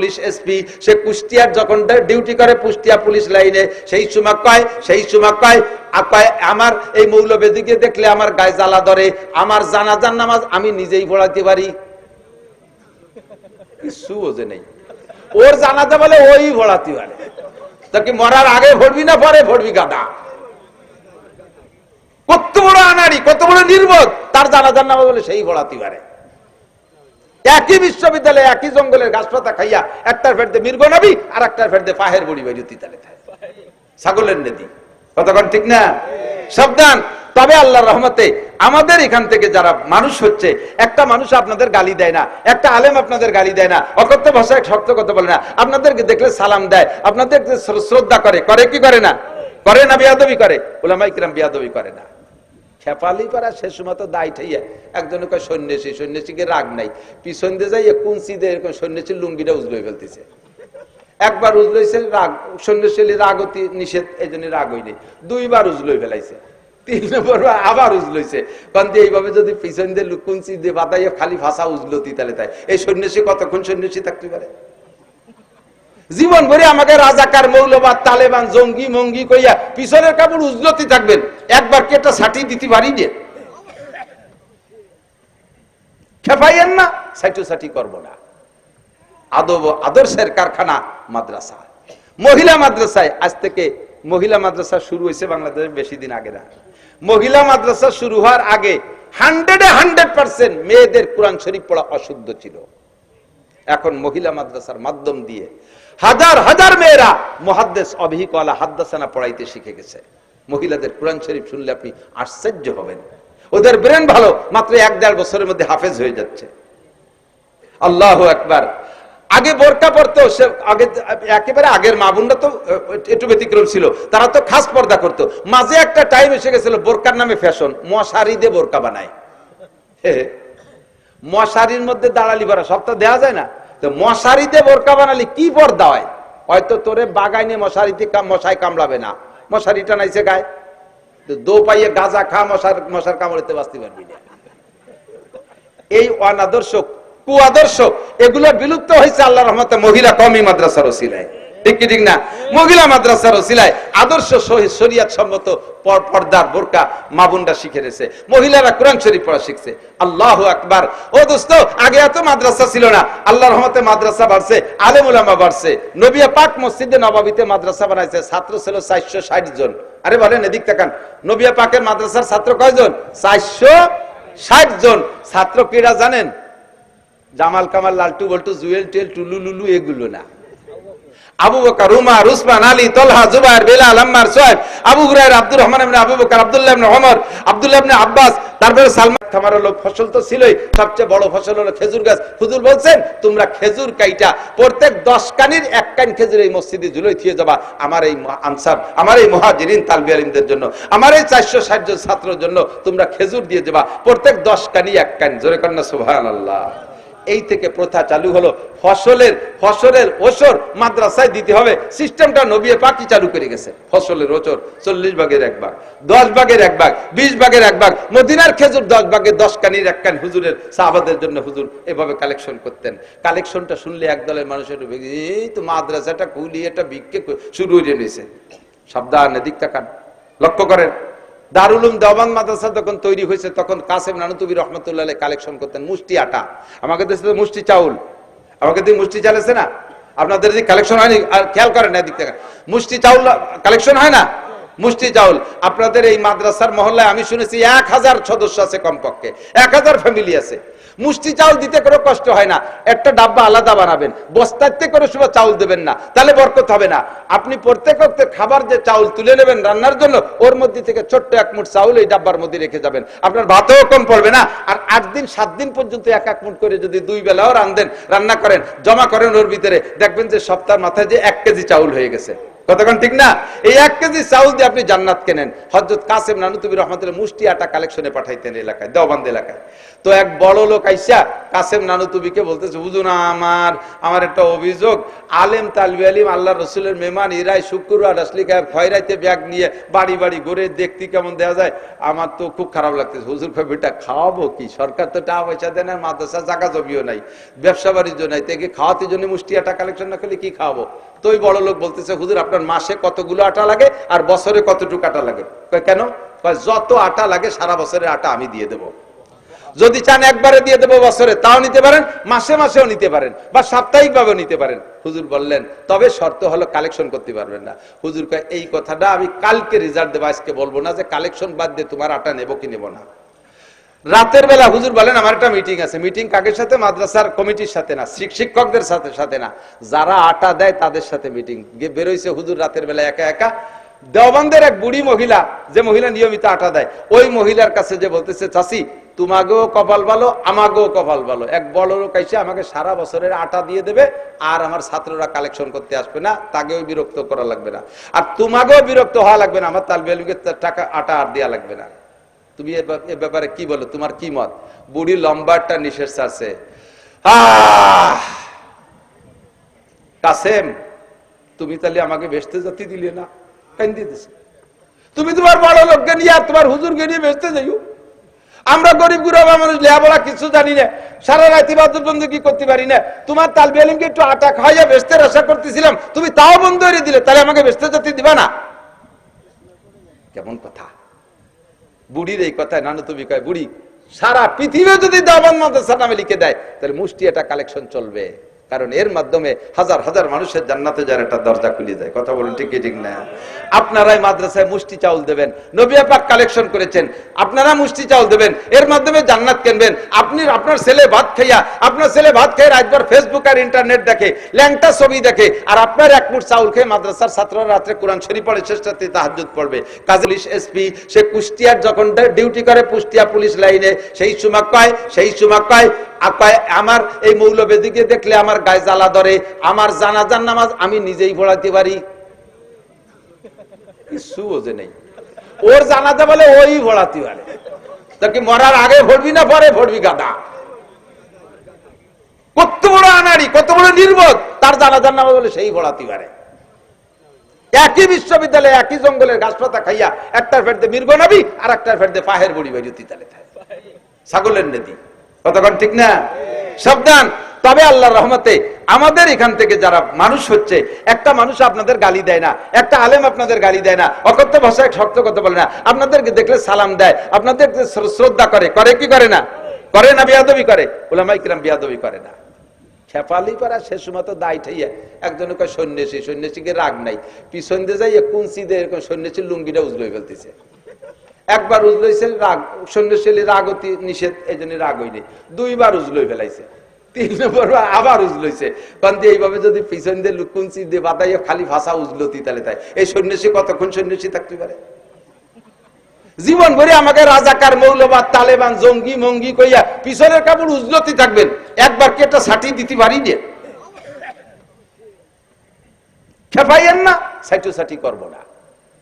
Police SP সে কুষ্টিয়ার যখন duty করে কুষ্টিয়া পুলিশ লাইনে, সেই সময় কয়, সেই সময় কয় আমার এই মৌলবেদিকে দেখলে আমার গায়ে জ্বালা ধরে, আমার জানাজার নামাজ আমি নিজেই পড়াতে পারি। কিছু নেই। ওর জানাজা বলে ওই ভরাতে পারে। তা কি মরার আগে ভরবি না পরে ভরবি গাদা কত বড় আনাড়ি, কত বড় নির্বোধ, তার জানাজার নামে বলে সেই ভরাতে পারে। একই বিশ্ববিদ্যালয়ে একই জঙ্গলের গাছপাতা খাইয়া একটার ফেরতে মীরগ নবী আর একটার ফেরতে পাহের বড়ি বাড়ি তালে ছাগলের নেদি। কতক্ষণ ঠিক না? সাবধান। তবে আল্লাহর রহমতে আমাদের এখান থেকে যারা মানুষ হচ্ছে, একটা মানুষ আপনাদের গালি দেয় না, একটা আলেম আপনাদের গালি দেয় না, অকথ্য ভাষায় শক্ত কথা বলে না, আপনাদেরকে দেখলে সালাম দেয়, আপনাদের শ্রদ্ধা করে করে কি করে না? করে না বিয়াদবি করে? ওলামাই কিরাম বিয়াদবি করে না। খেপালি পারা শেষ সময় তো দায় ঠাইয়া একজনে কয়, সন্ন্যাসী, সন্ন্যাসীকে রাগ নাই। পিছন দিয়ে যাই কুঞ্চি দিয়ে এরকম সন্ন্যাসীর লুঙ্গিটা উজলই ফেলতেছে। একবার উজলইছে, রাগ সন্ন্যাসী রাগ অতি নিষেধ এই জন্য রাগ হইনি দুইবার উজলই ফেলাইছে। তিন নম্বর আবার উজলইছে। কারণ এইভাবে যদি পিছন দিয়ে লুকুঞ্চি দিয়ে বাতাইয়ে খালি ভাষা উজলতি তাহলে তাই। এই সন্ন্যাসী কতক্ষণ সন্ন্যাসী থাকতে পারে? জীবন ভরে আমাকে রাজাকার, মৌলবাদ, তালেবান, জঙ্গি, মঙ্গি কইয়া পিছনের কাপড় উজলতি থাকবেন। একবার কি একটা সাটি দিতে পারি যে? খেপাইয়েন না সাইটো সাটি করব না। আদব, আদর্শের কারখানা, মাদ্রাসা। মহিলা মাদ্রাসায়, আজ থেকে মহিলা মাদ্রাসা শুরু হয়েছে বাংলাদেশে বেশি দিন আগে না। মহিলা মাদ্রাসা শুরু হওয়ার আগে হান্ড্রেডে হান্ড্রেড পার্সেন্ট মেয়েদের কোরআন শরীফ পড়া অশুদ্ধ ছিল। এখন মহিলা মাদ্রাসার মাধ্যম দিয়ে হাজার হাজার মেয়েরা মহাদ্দেশ অভিকলা হাদ্দাসানা পড়াইতে শিখে গেছে। মহিলাদের কোরআন শরীফ শুনলে আপনি আশ্চর্য হবেন। ওদের ব্রেন ভালো, মাত্র এক দেড় বছরের মধ্যে হাফেজ হয়ে যাচ্ছে। আল্লাহ একবার আগে বোরকা পরতো, সে আগে একেবারে আগের মা বোনরা তো একটু ব্যতিক্রম ছিল। তারা তো খাস পর্দা করতো। মাঝে একটা টাইম এসে গেছিল বোরকার নামে ফ্যাশন মশারি দিয়ে বোরকা বানায়। মশারির মধ্যে দাঁড়ালি ভরা সব তো দেওয়া যায় না। তো মশারিতে বোরকা বানালি কি পর্দা হয়? হয়তো তোরে বাগাইনে মশারিতে মশাই কামড়াবে না। মশারিটা নাইছে গায়ে। দো পাইয়ে গাজা খা, মশার মশার কামড়েতে বাঁচতে পারবি না। এই অনাদর্শ কুয়াদর্শ এগুলো বিলুপ্ত হয়েছে আল্লাহ রহমতে মহিলা কমই মাদ্রাসার ওসিলায়। ঠিক কি, ঠিক না? মহিলা মাদ্রাসার ওসিলায় আদর্শ শরিয়াত সম্মত পর্দার বোরকা মাবুনরা শিখে রেছে। মহিলারা কোরআন শরীফ পড়া শিখছে। আল্লাহ আকবার। ও দোস্ত, আগে এত মাদ্রাসা ছিল না। আল্লাহ রহমতে মাদ্রাসা বাড়ছে, আলেম উলামা বাড়ছে। নবিয়া পাক মসজিদে নবাবিতে মাদ্রাসা বানাইছে, ছাত্র ছিল চারশো ষাট জন। আরে বলেন, এদিক তাকান। নবিয়া পাকের মাদ্রাসার ছাত্র কয়জন? চারশো ষাট জন। ছাত্র ক্রীড়া জানেন? জামাল কামাল, লালটু বল্টু, জুয়েল টেল টুলু লুলু এগুলো না। আবু বকর, উমার, উসমান, আলী, তলহা, জুবাইর, বেলাল, আম্মার, সোহেব, আবু হুরায়রা, আব্দুর রহমান ইবনে আবু বকর, আব্দুল্লাহ ইবনে ওমর, আব্দুল্লাহ ইবনে আব্বাস সালমান থামার ফসল তো ছিলই, সবচেয়ে বড় ফসল হলো খেজুর গাছ। হুজুর বলছেন, তোমরা খেজুর কাইটা, প্রত্যেক দশ কানির এক কান খেজুর এই মসজিদে ঝুলোই থিয়ে যাবা। আমার এই আনসার, আমার এই মহাজিরিন তালবি আলিমদের জন্য, আমার এই চারশো ষাট জন ছাত্রের জন্য তোমরা খেজুর দিয়ে যাবা। প্রত্যেক দশ কানি এক কান। জোরে কন্যা সুবহান আল্লাহ এই থেকে প্রথা চালু হলো। ফসলের ফসলের ওসর মাদ্রাসায় দিতে হবে। সিস্টেমটা নবিয়ে পাকি চালু করে গেছে। ফসলের ওচর চল্লিশ ভাগের এক ভাগ, দশ ভাগের এক ভাগ, বিশ ভাগের এক ভাগ, মদিনার খেজুর দশ ভাগের দশ কানির এক কান হুজুরের সাহাবাদের জন্য হুজুর এভাবে কালেকশন করতেন। কালেকশনটা শুনলে এক দলের মানুষের এই তো মাদ্রাসাটা কুলি এটা বিক্ষে শুরু হয়ে নিয়েছে সাবধান এদিক তাকান লক্ষ্য করেন দারুল দেওয়ান মাদ্রাসা যখন তৈরি হয়েছে, তখন কাসেম নানুতুবি রহমতুল্লাহ কালেকশন করতেন মুষ্টি আটা। আমাকে দেশে তো মুষ্টি চাউল। আমাকে দিয়ে মুষ্টি চালেছে না? আপনাদের যে কালেকশন হয়নি, আর খেয়াল করেন না দিক থেকে। মুষ্টি চাউল কালেকশন হয় না? মুষ্টি চাউল আপনাদের এই মাদ্রাসার মহল্লায় আমি শুনেছি এক হাজার সদস্য আছে কমপক্ষে, এক হাজার ফ্যামিলি আছে। মুষ্টি চাউল দিতে কোনো কষ্ট হয় না, একটা ডাব্বা আলাদা বানাবেন, বস্তাতে করে শুধু চাউল দেবেন না, তাহলে বরকত হবে না। আপনি প্রত্যেক খাবার যে চাউল তুলে নেবেন রান্নার জন্য, ওর মধ্যে থেকে ছোট্ট এক মুঠ চাউল এই ডাব্বার মধ্যে রেখে যাবেন। আপনার ভাতেও কম পড়বে না, আর আট দিন, সাত দিন পর্যন্ত এক এক মুঠ করে যদি দুই বেলাও রান্ধেন, রান্না করেন, জমা করেন ওর ভিতরে, দেখবেন যে সপ্তাহের মাথায় যে এক কেজি চাউল হয়ে গেছে। কতক্ষণ ঠিক না? এই এক কেজি চাউল দিয়ে আপনি জান্নাত কেনেন? হজরত কাসেম নানুতুবি রহমতুল্লাহ মুষ্টি আটা কালেকশনে পাঠাইতেন এলাকায়, দেওবান্দ এলাকায়। তো এক বড় লোক আইসা কাসেম নানুতুবিকে বলতেছে বুঝুন আমার আমার একটা অভিযোগ। আলেম তালবি আলিম আল্লাহ রসুলের মেহমান ইরাই শুক্রবার আসলি খয়রাইতে ব্যাগ নিয়ে বাড়ি বাড়ি ঘুরে দেখতে কেমন দেওয়া যায়? আমার তো খুব খারাপ লাগতেছে। হুজুর ভাই বেটা, খাওয়াবো কি? সরকার তো টাকা পয়সা দেয় না মাদ্রাসা জায়গা জমিও নাই, ব্যবসা বাণিজ্য নাই। তাকে খাওয়াতে জন্য মুষ্টি আটা কালেকশন না করলে কি খাওয়াবো? তো ওই বড় লোক বলতেছে, হুজুর, আপনার মাসে কতগুলো আটা লাগে আর বছরে কতটুকু আটা লাগে? কেন? যত আটা লাগে, সারা বছরের আটা আমি দিয়ে দেবো। যদি চান একবারে দিয়ে দেবো বছরে, তাও নিতে পারেন, মাসে মাসেও নিতে পারেন, বা সাপ্তাহিক ভাবেও নিতে পারেন। হুজুর বললেন, তবে শর্ত হলো কালেকশন করতে পারবেন না। হুজুর কয়, এই কথাটা আমি কালকে রিজাল্ট দেবো, আজকে বলব না যে কালেকশন বাদ দিয়ে তোমার আটা নেব কি নেব না। রাতের বেলা হুজুর বলেন, আমার একটা মিটিং আছে। মিটিং কাকের সাথে? মাদ্রাসার কমিটির সাথে না শিক্ষকদের সাথে সাথে না। যারা আটা দেয় তাদের সাথে মিটিং বেরোইছে হুজুর রাতের বেলা একা একা। দেওবন্দের এক বুড়ি মহিলা, যে মহিলা নিয়মিত আটা দেয়, ওই মহিলার কাছে যে বলতেছে চাষি তোমাকেও কপাল ভালো আমাকেও কপাল ভালো। এক বড় এসে আমাকে সারা বছরের আটা দিয়ে দেবে, আর আমার ছাত্ররা কালেকশন করতে আসবে না, তাকেও বিরক্ত করা লাগবে না। আর তোমাকেও বিরক্ত হওয়া লাগবে না, আমার তাল বেলুকে টাকা, আটা আর দেওয়া লাগবে না। তুমি এ ব্যাপারে কি বলো, তোমার কি মত? বুড়ি লম্বারটা নিঃশ্বাস ছাড়ছে। আহ! কাসেম, তুমি তাহলে আমাকে বেসতে জাতি দিলে না? তুমি তোমার বড় লোককে নিয়ে তোমার হুজুরকে নিয়ে বেসতে যাইও। আমরা গরিব গুরবা মানুষ, লেহাপড়া কিছু জানি না। সারা রাতি বাদুর বন্ধু কি করতে পারি না। তোমার তাল বেলিমকে একটু আটা খাইয়া বেসতে আশা করতেছিলাম। তুমি তাও বন্ধ করে দিলে, তাহলে আমাকে বেসতে জাতি দিবা না। কেমন কথা? বুড়ির এই কথায় নানু তুমি কয়, বুড়ি, সারা পৃথিবী যদি দাবান মাদ্রাসা নামে লিখে দেয়, তাহলে মুষ্টি একটা কালেকশন চলবে। কারণ এর মাধ্যমে হাজার হাজার মানুষের জান্নাতে যার একটা দরজা খুলে যায়। কথা বলুন ঠিক ঠিক না? আপনারাই মাদ্রাসায় মুষ্টি চাউল দেবেন নবিয়া পাক কালেকশন করেছেন, আপনারা মুষ্টি চাউল দেবেন, এর মাধ্যমে জান্নাত কিনবেন। আপনি আপনার ছেলে ভাত খাইয়া, আপনার ছেলে ভাত খেয়ে রাতভর ফেসবুক আর ইন্টারনেট দেখে, ল্যাংটা ছবি দেখে, আর আপনার এক মুঠ চাউল খেয়ে মাদ্রাসার ছাত্ররা রাত্রে কোরআন শরীফ পড়ে শেষটাতে তাহাজ্জুদ পড়বে। কাজী পুলিশ এসপি সে কুষ্টিয়ার যখন ডিউটি করে কুষ্টিয়া পুলিশ লাইনে, সেই সময় কয় সেই সময় কয় কয় আমার এই মৌলবেদিকে দেখলে আমার গায়ে জ্বালা ধরে, আমার জানাজার নামাজ আমি নিজেই পড়াতে পারি। কিছু বোঝে নেই। ওর জানাতে বলে ওই ভোড়াতে পারে। তা কি মরার আগে ভরবি না পরে ভরবি গাদা কত বড় আনাড়ি, কত বড় নির্বোধ, তার জানাজার নামাজ বলে সেই ভোড়াতে পারে। একই বিশ্ববিদ্যালয়ে একই জঙ্গলের গাছ পাতা খাইয়া একটার ফেরতে মৃগ নবী আর একটার ফেরতে পাহের বড়ি তিতালে থাকে। ছাগলের নেদি কতক্ষণ ঠিক না? সাবধান। তবে আল্লাহর রহমতে আমাদের এখান থেকে যারা মানুষ হচ্ছে, একটা মানুষ আপনাদের গালি দেয় না, একটা আলেম আপনাদের গালি দেয় না, অকথ্য ভাষায় শক্ত কথা বলে না। আপনাদেরকে দেখলে সালাম দেয় আপনাদেরকে শ্রদ্ধা করে করে কি করে না? করে না বিয়াদবি করে? ওলামাই কিরাম বিয়াদবি করে না। খেপালি পারা সে সময় দায় ঠাইয়া। একজনের কয়, সন্ন্যাসী, সন্ন্যাসীকে রাগ নাই। পিছন দিয়ে যাই কুঞ্চি দিয়ে এরকম সন্ন্যাসীর লুঙ্গিটা উজলই ফেলতেছে। একবার উজলইছে রাগ সন্ন্যাসী রাগ অতি নিষেধ এই জন্য রাগ হইনি। দুইবার উজলই ফেলাইছে। তিন নম্বর বার আবার কারণ এইভাবে যদি পিছন দিয়ে খালি ভাষা উজলতি তাহলে তাই। এই কতক্ষণ থাকতে পারে? জীবন ভরে আমাকে রাজাকার, মৌলবাদ, তালেবান, জঙ্গি, মঙ্গি কইয়া পিছনের কাপড় উজলতি থাকবেন। একবার কি একটা সাটি দিতে পারি যে? খেপাইয়েন না সাইটো সাটি করব না।